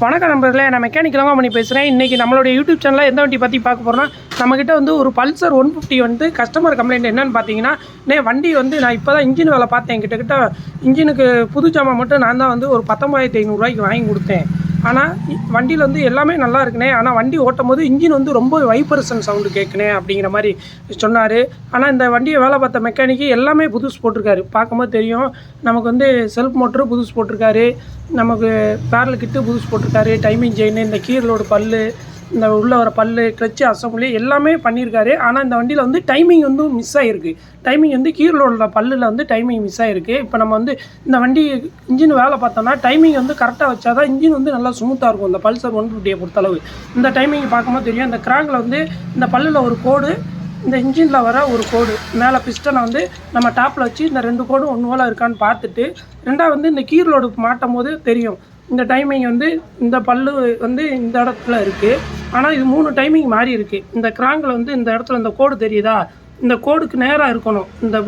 வணக்கம் நண்பர்களே நான் மெக்கானிக் பண்ணி பேசுகிறேன் இன்றைக்கி நம்மளுடைய யூடியூப் சேனலில் எந்த வண்டி பற்றி பார்க்க போகிறோம்னா நம்மக்கிட்ட வந்து ஒரு பல்சர் ஒன் ஃபிஃப்டி வந்து கஸ்டமர் கம்ப்ளைண்ட் என்னன்னு பார்த்தீங்கன்னா நே வண்டி வந்து நான் இப்போ தான் இன்ஜின் வேலை பார்த்தேன். கிட்டக்கிட்ட இன்ஜினுக்கு புது ஜாமான் மட்டும் நான் தான் வந்து ஒரு பத்தொம்பதாயிரத்தி ஐநூறுரூவாய்க்கு வாங்கி கொடுத்தேன். ஆனால் வண்டியில் வந்து எல்லாமே நல்லா இருக்குனே ஆனால் வண்டி ஓட்டும் போது இன்ஜின் வந்து ரொம்ப வைப்ரேஷன் சவுண்டு கேட்குனே அப்படிங்கிற மாதிரி சொன்னார். ஆனால் இந்த வண்டியை வேலை பார்த்த மெக்கானிக்கு எல்லாமே புதுசு போட்டிருக்காரு. பார்க்கும்போது தெரியும் நமக்கு வந்து செல்ஃப் மோட்டரு புதுசு போட்டிருக்காரு. நமக்கு பேரல் கிட்டு புதுசு போட்டிருக்காரு. டைமிங் செயின் இந்த கீரலோட பல்லு இந்த உள்ளே வர பல்லு கிளச்சு அசம்பிளி எல்லாமே பண்ணியிருக்காரு. ஆனால் இந்த வண்டியில் வந்து டைமிங் வந்து மிஸ் ஆகிருக்கு டைமிங் வந்து கீழோட பல்லில் வந்து டைமிங் மிஸ் ஆகிருக்கு இப்போ நம்ம வந்து இந்த வண்டி இன்ஜின் வேலை பார்த்தோம்னா டைமிங் வந்து கரெக்டாக வச்சா தான் இன்ஜின் வந்து நல்லா ஸ்மூத்தாக இருக்கும். இந்த பல்சர் ஒன் ஃபிஃப்டியை பொறுத்தளவு. இந்த டைமிங் பார்க்கும்போது தெரியும். இந்த கிராங்கில் வந்து இந்த பல்லில் ஒரு கோடு இந்த இன்ஜினில் வர ஒரு கோடு. மேலே பிஸ்டனை வந்து நம்ம டாப்பில் வச்சு இந்த ரெண்டு கோடும் ஒன்று போல் இருக்கான்னு பார்த்துட்டு ரெண்டாவது வந்து இந்த கீர்லோடு மாட்டும் போது தெரியும். இந்த டைமிங் வந்து இந்த பல்லு வந்து இந்த இடத்துல இருக்குது ஆனால் இது மூணு டைமிங் மாறி இருக்குது இந்த கிராங்கில் வந்து இந்த இடத்துல இந்த கோடு தெரியுதா? இந்த கோடுக்கு நேராக இருக்கணும். இந்த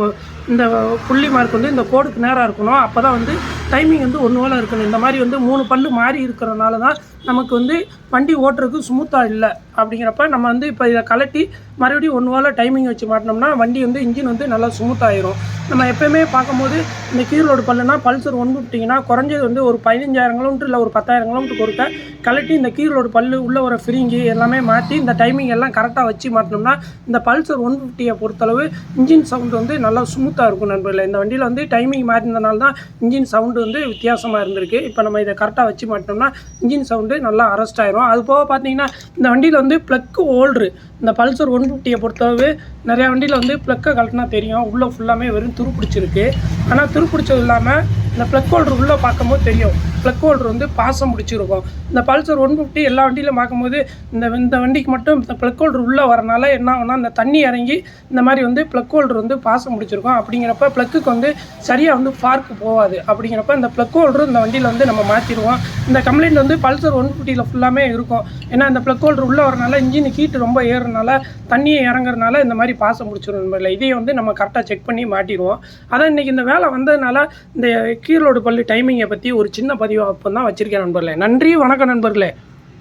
இந்த புள்ளி மார்க் வந்து இந்த கோடுக்கு நேராக இருக்கணும். அப்போ தான் வந்து டைமிங் வந்து ஒன்று வேலை இருக்கணும். இந்த மாதிரி வந்து மூணு பல்லு மாறி இருக்கிறனால தான் நமக்கு வந்து வண்டி ஓட்டுறதுக்கு ஸ்மூத்தாக இல்லை. அப்படிங்கிறப்ப நம்ம வந்து இப்போ இதை கலட்டி மறுபடியும் ஒன்று வாரம் டைமிங் வச்சு மாட்டினோம்னா வண்டி வந்து இன்ஜின் வந்து நல்லா ஸ்மூத்தாயிரும் நம்ம எப்பயுமே பார்க்கும்போது இந்த கீரோடு பல்லுனா பல்சர் ஒன் ஃபிஃப்டிங்கன்னா குறைஞ்சது வந்து ஒரு பதினஞ்சாயிரம் கிலோமீட்டர் இல்லை ஒரு பத்தாயிரம் கிலோமீட்டருக்கு ஒருக்க கலட்டி இந்த கீரோடு பல்லு உள்ளே ஒரு ஃப்ரீங்கி எல்லாமே மாற்றி இந்த டைமிங் எல்லாம் கரெக்டாக வச்சு மாட்டினோம்னா இந்த பல்சர் ஒன் ஃபிஃப்டியை பொறுத்தளவு இன்ஜின் சவுண்ட் வந்து நல்லா ஸ்மூத்தாக இருக்கும் நண்பர்களே. இந்த வண்டியில் வந்து டைமிங் மாறினதுனால தான் இன்ஜின் சவுண்டு வந்து வித்தியாசமாக இருந்திருக்கு. இப்போ நம்ம இதை கரெக்டாக வச்சு மாட்டினோம்னா இன்ஜின் சவுண்டு நல்லா அரெஸ்ட் ஆயிரும். அது போக பார்த்தீங்கன்னா இந்த வண்டியில் வந்து ப்ளக்கு ஓல்ட்ரு இந்த பல்சர் ஒன் ஃபிஃப்டியை பொறுத்தளவு நிறையா வண்டியில் வந்து ப்ளக்கை கழட்டினா தெரியும். உள்ளே ஃபுல்லாமே வெறும் துருப்பிடிச்சிருக்கு. ஆனால் துருப்பிடிச்சது இல்லாமல் இந்த ப்ளக் ஹோல்டர் உள்ளே பார்க்கும்போது தெரியும். ப்ளக் ஹோல்டர் வந்து பாசம் பிடிச்சிருக்கும். இந்த பல்சர் ஒன் ஃபிஃப்டி எல்லா வண்டியிலும் பார்க்கும்போது இந்த இந்த வண்டிக்கு மட்டும் இந்த ப்ளக் ஹோல்டர் உள்ளே வரனால என்ன ஆகுனா இந்த தண்ணி இறங்கி இந்த மாதிரி வந்து ப்ளக் ஹோல்டர் வந்து பாசம் பிடிச்சிருக்கும். அப்படிங்கிறப்ப ப்ளக்குக்கு வந்து சரியாக வந்து பார்க்கு போகாது. அப்படிங்கிறப்ப இந்த ப்ளக் ஹோல்டர் இந்த வண்டியில் வந்து நம்ம மாற்றிடுவோம் இந்த கம்ப்ளைண்ட் வந்து பல்சர் ஒன் ஃபிஃப்டியில் ஃபுல்லாமே இருக்கும். ஏன்னா இந்த ப்ளக் ஹோல்டர் உள்ளே வரனால இன்ஜின் ஹீட் ரொம்ப ஏறுறனால தண்ணியை இறங்குறதுனால இந்த மாதிரி பாசம் முடிச்சிடும் நண்பர்களே. இதையும் வந்து நம்ம கரெக்டாக செக் பண்ணி மாட்டிடுவோம். அதான் இன்றைக்கி இந்த வேலை வந்ததுனால இந்த கீரோடு பள்ளி டைமிங்கை பற்றி ஒரு சின்ன பதிவு அப்போ தான் வச்சுருக்கேன் நண்பர்களே. நன்றி வணக்கம் நண்பர்களே.